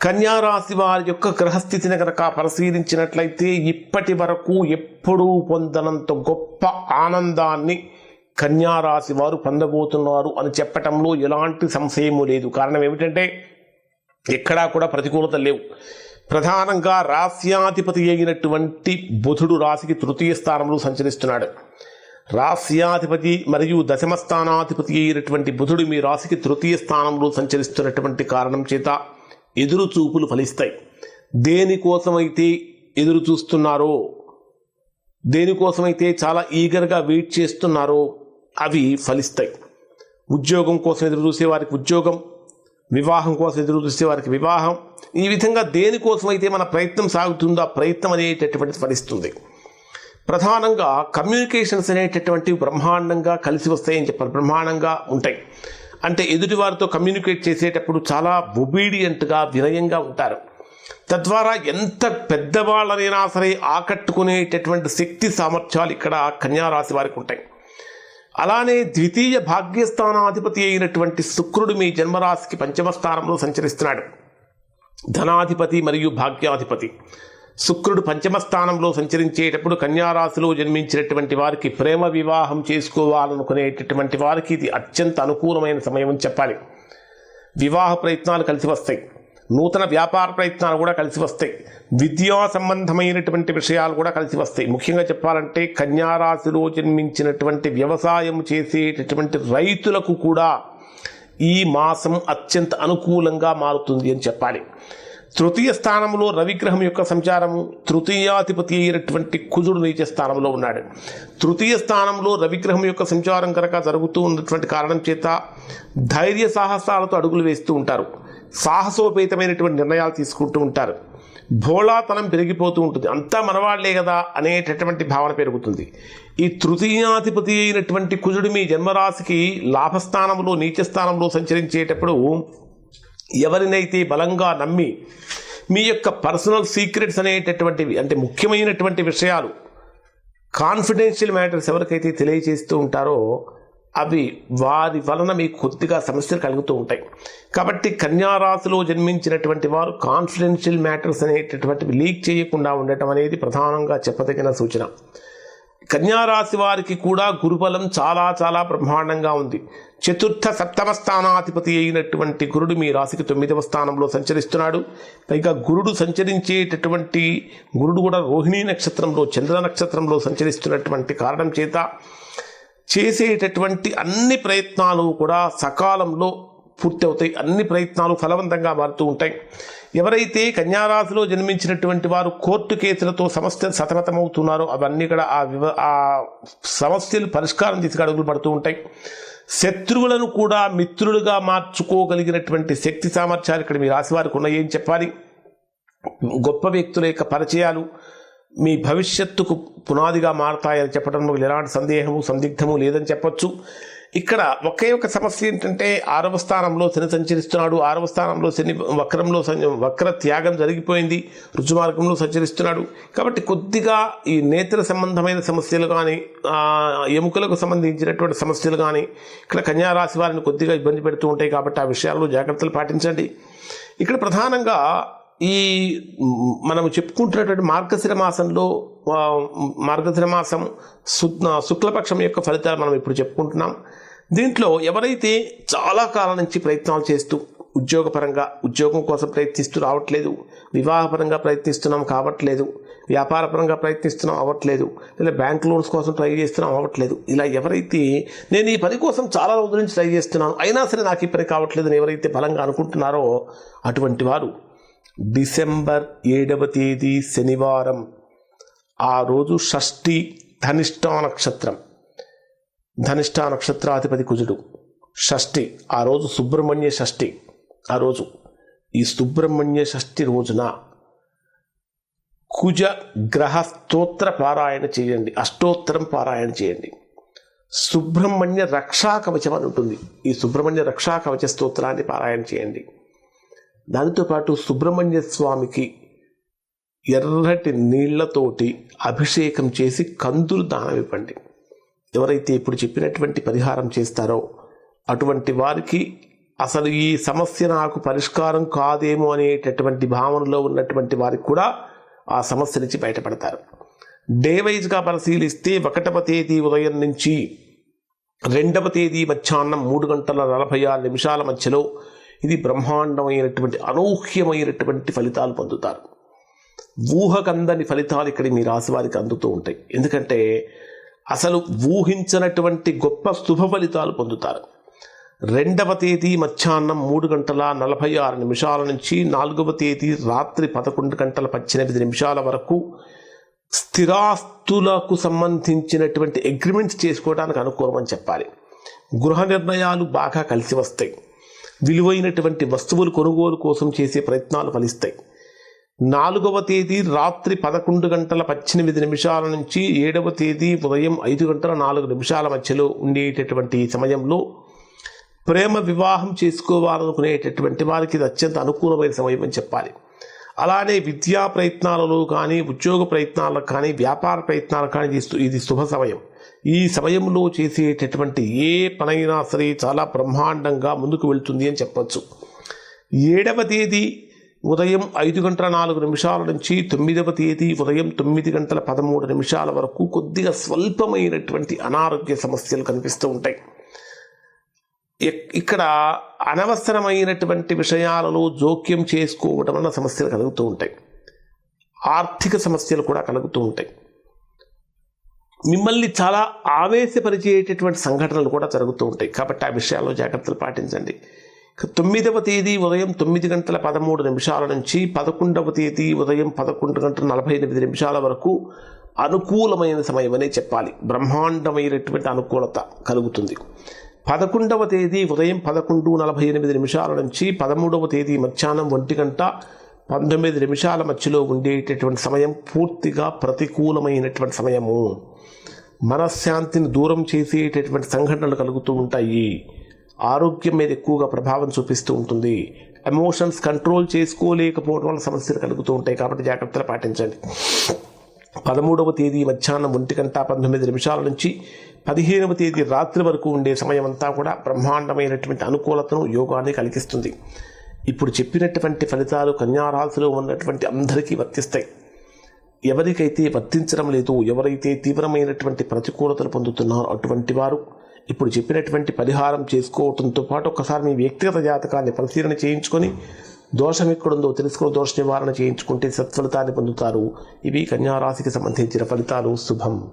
కన్యారాశి వారి యొక్క గ్రహస్థితిని కనుక పరిశీలించినట్లయితే ఇప్పటి వరకు ఎప్పుడూ పొందనంత గొప్ప ఆనందాన్ని కన్యారాశి వారు పొందబోతున్నారు అని చెప్పటంలో ఎలాంటి సంశయము లేదు. కారణం ఏమిటంటే ఎక్కడా కూడా ప్రతికూలత లేవు. ప్రధానంగా రాస్యాధిపతి అయినటువంటి బుధుడు రాశికి తృతీయ స్థానంలో సంచరిస్తున్నాడు. రాస్యాధిపతి మరియు దశమ స్థానాధిపతి అయినటువంటి బుధుడు మీ రాశికి తృతీయ స్థానంలో సంచరిస్తున్నటువంటి కారణం చేత ఎదురు చూపులు ఫలిస్తాయి. దేనికోసమైతే ఎదురు చూస్తున్నారో దేనికోసమైతే చాలా ఈగర్గా వెయిట్ చేస్తున్నారో అవి ఫలిస్తాయి. ఉద్యోగం కోసం ఎదురు చూసే వారికి ఉద్యోగం వివాహం కోసం ఎదురు చూసే వారికి వివాహం ఈ విధంగా దేనికోసమైతే మన ప్రయత్నం సాగుతుందో ఆ ప్రయత్నం అనేటటువంటిది ఫలిస్తుంది. ప్రధానంగా కమ్యూనికేషన్స్ అనేటటువంటివి బ్రహ్మాండంగా కలిసి వస్తాయని చెప్పారు బ్రహ్మాండంగా ఉంటాయి. అంటే ఎదుటివారితో కమ్యూనికేట్ చేసేటప్పుడు చాలా ఒబీడియంట్గా వినయంగా ఉంటారు. తద్వారా ఎంత పెద్దవాళ్ళనైనా సరే ఆకట్టుకునేటటువంటి శక్తి సామర్థ్యాలు ఇక్కడ కన్యారాశి వారికి ఉంటాయి. అలానే ద్వితీయ భాగ్యస్థానాధిపతి అయినటువంటి శుక్రుడు మీ జన్మరాశికి పంచమ స్థానంలో సంచరిస్తున్నాడు. ధనాధిపతి మరియు భాగ్యాధిపతి. శుక్రుడు పంచమ స్థానంలో సంచరించేటప్పుడు కన్యారాశిలో జన్మించినటువంటి వారికి ప్రేమ వివాహం చేసుకోవాలనుకునేటటువంటి వారికి ఇది అత్యంత అనుకూలమైన సమయం అని చెప్పాలి. వివాహ ప్రయత్నాలు కలిసి వస్తాయి. నూతన వ్యాపార ప్రయత్నాలు కూడా కలిసి వస్తాయి. విద్యా సంబంధమైనటువంటి విషయాలు కూడా కలిసి వస్తాయి. ముఖ్యంగా చెప్పాలంటే కన్యారాశిలో జన్మించినటువంటి వ్యవసాయం చేసేటటువంటి రైతులకు కూడా ఈ మాసం అత్యంత అనుకూలంగా మారుతుంది అని చెప్పాలి. తృతీయ స్థానంలో రవిగ్రహం యొక్క సంచారము తృతీయాధిపతి అయినటువంటి కుజుడు నీచ స్థానంలో ఉన్నాడు. తృతీయ స్థానంలో రవిగ్రహం యొక్క సంచారం కనుక జరుగుతూ ఉన్నటువంటి కారణం చేత ధైర్య సాహసాలతో అడుగులు వేస్తూ ఉంటారు. సాహసోపేతమైనటువంటి నిర్ణయాలు తీసుకుంటూ ఉంటారు. భోళాతనం పెరిగిపోతూ ఉంటుంది. అంతా మనవాళ్ళే కదా అనేటటువంటి భావన పెరుగుతుంది. ఈ తృతీయాధిపతి అయినటువంటి కుజుడు మీ జన్మరాశికి లాభస్థానంలో నీచ స్థానంలో సంచరించేటప్పుడు ఎవరినైతే బలంగా నమ్మి మీ యొక్క పర్సనల్ సీక్రెట్స్ అనేటటువంటివి అంటే ముఖ్యమైనటువంటి విషయాలు కాన్ఫిడెన్షియల్ మ్యాటర్స్ ఎవరికైతే తెలియజేస్తూ ఉంటారో అవి వారి వలన మీకు కొద్దిగా సమస్యలు కలుగుతూ ఉంటాయి. కాబట్టి కన్యారాశిలో జన్మించినటువంటి వారు కాన్ఫిడెన్షియల్ మ్యాటర్స్ అనేటటువంటివి లీక్ చేయకుండా ఉండటం అనేది ప్రధానంగా చెప్పదగిన సూచన. కన్యారాశి వారికి కూడా గురుబలం చాలా చాలా బ్రహ్మాండంగా ఉంది. చతుర్థ సప్తమ స్థానాధిపతి అయినటువంటి గురుడు మీ రాశికి తొమ్మిదవ స్థానంలో సంచరిస్తున్నాడు. పైగా గురుడు సంచరించేటటువంటి గురుడు కూడా రోహిణీ నక్షత్రంలో చంద్ర నక్షత్రంలో సంచరిస్తున్నటువంటి కారణం చేత చేసేటటువంటి అన్ని ప్రయత్నాలు కూడా సకాలంలో పూర్తి అవుతాయి అన్ని ప్రయత్నాలు ఫలవంతంగా మారుతూ ఉంటాయి. ఎవరైతే కన్యారాశిలో జన్మించినటువంటి వారు కోర్టు కేసులతో సమస్యలు సతమతమవుతున్నారో అవన్నీ కూడా ఆ వివ ఆ సమస్యలు పరిష్కారం తీసుకు అడుగులు పడుతూ ఉంటాయి. శత్రువులను కూడా మిత్రులుగా మార్చుకోగలిగినటువంటి శక్తి సామర్థ్యాలు ఇక్కడ మీ రాశి వారికి ఉన్నాయి ఏం చెప్పాలి. గొప్ప వ్యక్తుల యొక్క పరిచయాలు మీ భవిష్యత్తుకు పునాదిగా మారతాయని చెప్పడంలో ఎలాంటి సందేహము సందిగ్ధము లేదని చెప్పొచ్చు. ఇక్కడ ఒకే ఒక సమస్య ఏంటంటే ఆరవ స్థానంలో శని సంచరిస్తున్నాడు ఆరవ స్థానంలో శని వక్రంలో వక్ర త్యాగం జరిగిపోయింది రుజుమార్గంలో సంచరిస్తున్నాడు. కాబట్టి కొద్దిగా ఈ నేత్ర సంబంధమైన సమస్యలు కానీ ఎముకలకు సంబంధించినటువంటి సమస్యలు కానీ ఇక్కడ కన్యారాశి వారిని కొద్దిగా ఇబ్బంది పెడుతూ ఉంటాయి కాబట్టి ఆ విషయాల్లో జాగ్రత్తలు పాటించండి. ఇక్కడ ప్రధానంగా ఈ మనం చెప్పుకుంటున్నటువంటి మార్గశిర మాసంలో మార్గశిర మాసం శుక్లపక్షం యొక్క ఫలితాలు మనం ఇప్పుడు చెప్పుకుంటున్నాం. దీంట్లో ఎవరైతే చాలా కాలం నుంచి ప్రయత్నాలు చేస్తూ ఉద్యోగపరంగా ఉద్యోగం కోసం ప్రయత్నిస్తూ రావట్లేదు వివాహపరంగా ప్రయత్నిస్తున్నాం కావట్లేదు వ్యాపారపరంగా ప్రయత్నిస్తున్నాం అవ్వట్లేదు లేదా బ్యాంక్ లోన్స్ కోసం ట్రై చేస్తున్నాం అవ్వట్లేదు ఇలా ఎవరైతే నేను ఈ పని కోసం చాలా రోజుల నుంచి ట్రై చేస్తున్నాను అయినా సరే నాకు ఈ పని కావట్లేదు ఎవరైతే బలంగా అనుకుంటున్నారో అటువంటి వారు డిసెంబర్ ఏడవ తేదీ శనివారం ఆ రోజు షష్ఠి ధనిష్టా నక్షత్రం. ధనిష్ట నక్షత్రాధిపతి కుజుడు. షష్ఠి ఆ రోజు సుబ్రహ్మణ్య షష్ఠి. ఆ రోజు ఈ సుబ్రహ్మణ్య షష్ఠి రోజున కుజ గ్రహ స్తోత్ర పారాయణ చేయండి. అష్టోత్తరం పారాయణ చేయండి. సుబ్రహ్మణ్య రక్షా కవచం అని ఉంటుంది. ఈ సుబ్రహ్మణ్య రక్షా కవచ స్తోత్రాన్ని పారాయణ చేయండి. దానితో పాటు సుబ్రహ్మణ్య స్వామికి ఎర్రటి నీళ్ళతోటి అభిషేకం చేసి కందులు దానం ఇవ్వండి. ఎవరైతే ఇప్పుడు చెప్పినటువంటి పరిహారం చేస్తారో అటువంటి వారికి అసలు ఈ సమస్య నాకు పరిష్కారం కాదేమో అనేటటువంటి భావనలో ఉన్నటువంటి వారికి కూడా ఆ సమస్య నుంచి బయటపడతారు. డే వైజ్గా పరిశీలిస్తే ఒకటవ తేదీ ఉదయం నుంచి రెండవ తేదీ మధ్యాహ్నం మూడు గంటల నలభై ఆరు నిమిషాల మధ్యలో ఇది బ్రహ్మాండమైనటువంటి అనూహ్యమైనటువంటి ఫలితాలు పొందుతారు. ఊహకందని ఫలితాలు ఇక్కడ మీ రాశి వారికి అందుతూ ఉంటాయి. ఎందుకంటే అసలు ఊహించినటువంటి గొప్ప శుభ ఫలితాలు పొందుతారు. రెండవ తేదీ మధ్యాహ్నం మూడు గంటల నలభై ఆరు నిమిషాల నుంచి నాలుగవ తేదీ రాత్రి పదకొండు గంటల పద్దెనిమిది నిమిషాల వరకు స్థిరాస్తులకు సంబంధించినటువంటి అగ్రిమెంట్స్ చేసుకోవడానికి అనుకూలమని చెప్పాలి. గృహ నిర్ణయాలు బాగా కలిసి వస్తాయి. విలువైనటువంటి వస్తువులు కొనుగోలు కోసం చేసే ప్రయత్నాలు ఫలిస్తాయి. నాలుగవ తేదీ రాత్రి పదకొండు గంటల పద్దెనిమిది నిమిషాల నుంచి ఏడవ తేదీ ఉదయం ఐదు గంటల నాలుగు నిమిషాల మధ్యలో ఉండేటటువంటి సమయంలో ప్రేమ వివాహం చేసుకోవాలనుకునేటటువంటి వారికి ఇది అత్యంత అనుకూలమైన సమయం అని చెప్పాలి. అలానే విద్యా ప్రయత్నాలలో కానీ ఉద్యోగ ప్రయత్నాలకు కానీ వ్యాపార ప్రయత్నాలకు కానీ ఇది శుభ సమయం. ఈ సమయంలో చేసేటటువంటి ఏ పనైనా సరే చాలా బ్రహ్మాండంగా ముందుకు వెళ్తుంది అని చెప్పచ్చు. ఏడవ తేదీ ఉదయం ఐదు గంటల నాలుగు నిమిషాల నుంచి తొమ్మిదవ తేదీ ఉదయం తొమ్మిది గంటల పదమూడు నిమిషాల వరకు కొద్దిగా స్వల్పమైనటువంటి అనారోగ్య సమస్యలు కనిపిస్తూ ఉంటాయి. ఇక్కడ అనవసరమైనటువంటి విషయాలలో జోక్యం చేసుకోవడం వలన సమస్యలు కలుగుతూ ఉంటాయి. ఆర్థిక సమస్యలు కూడా కలుగుతూ ఉంటాయి. మిమ్మల్ని చాలా ఆవేశపరిచేటటువంటి సంఘటనలు కూడా జరుగుతూ ఉంటాయి. కాబట్టి ఆ విషయాల్లో జాగ్రత్తలు పాటించండి. తొమ్మిదవ తేదీ ఉదయం తొమ్మిది గంటల పదమూడు నిమిషాల నుంచి పదకొండవ తేదీ ఉదయం పదకొండు గంటల నలభై ఎనిమిది నిమిషాల వరకు అనుకూలమైన సమయం అనే చెప్పాలి. బ్రహ్మాండమైనటువంటి అనుకూలత కలుగుతుంది. పదకొండవ తేదీ ఉదయం పదకొండు నలభై ఎనిమిది నిమిషాల నుంచి పదమూడవ తేదీ మధ్యాహ్నం ఒంటి గంట పంతొమ్మిది నిమిషాల మధ్యలో ఉండేటటువంటి సమయం పూర్తిగా ప్రతికూలమైనటువంటి సమయము. మనశ్శాంతిని దూరం చేసేటటువంటి సంఘటనలు కలుగుతూ ఉంటాయి. ఆరోగ్యం మీద ఎక్కువగా ప్రభావం చూపిస్తూ ఉంటుంది. ఎమోషన్స్ కంట్రోల్ చేసుకోలేకపోవడం వల్ల సమస్యలు కలుగుతూ ఉంటాయి. కాబట్టి జాగ్రత్తలు పాటించండి. పదమూడవ తేదీ మధ్యాహ్నం ఒంటి గంట పంతొమ్మిది నిమిషాల నుంచి పదిహేనవ తేదీ రాత్రి వరకు ఉండే సమయం అంతా కూడా బ్రహ్మాండమైనటువంటి అనుకూలతను యోగాన్ని కలిగిస్తుంది. ఇప్పుడు చెప్పినటువంటి ఫలితాలు కన్యారాశిలో ఉన్నటువంటి అందరికీ వర్తిస్తాయి. ఎవరికైతే వర్తించడం లేదు ఎవరైతే తీవ్రమైనటువంటి ప్రతికూలతలు పొందుతున్నారో అటువంటి వారు ఇప్పుడు చెప్పినటువంటి పరిహారం చేసుకోవడంతో పాటు ఒకసారి మీ వ్యక్తిగత జాతకాన్ని పరిశీలన చేయించుకొని దోషం ఎక్కడుందో తెలుసుకుని దోష నివారణ చేయించుకుంటే సత్ఫలితాన్ని పొందుతారు. ఇవి కన్యారాశికి సంబంధించిన ఫలితాలు. శుభం.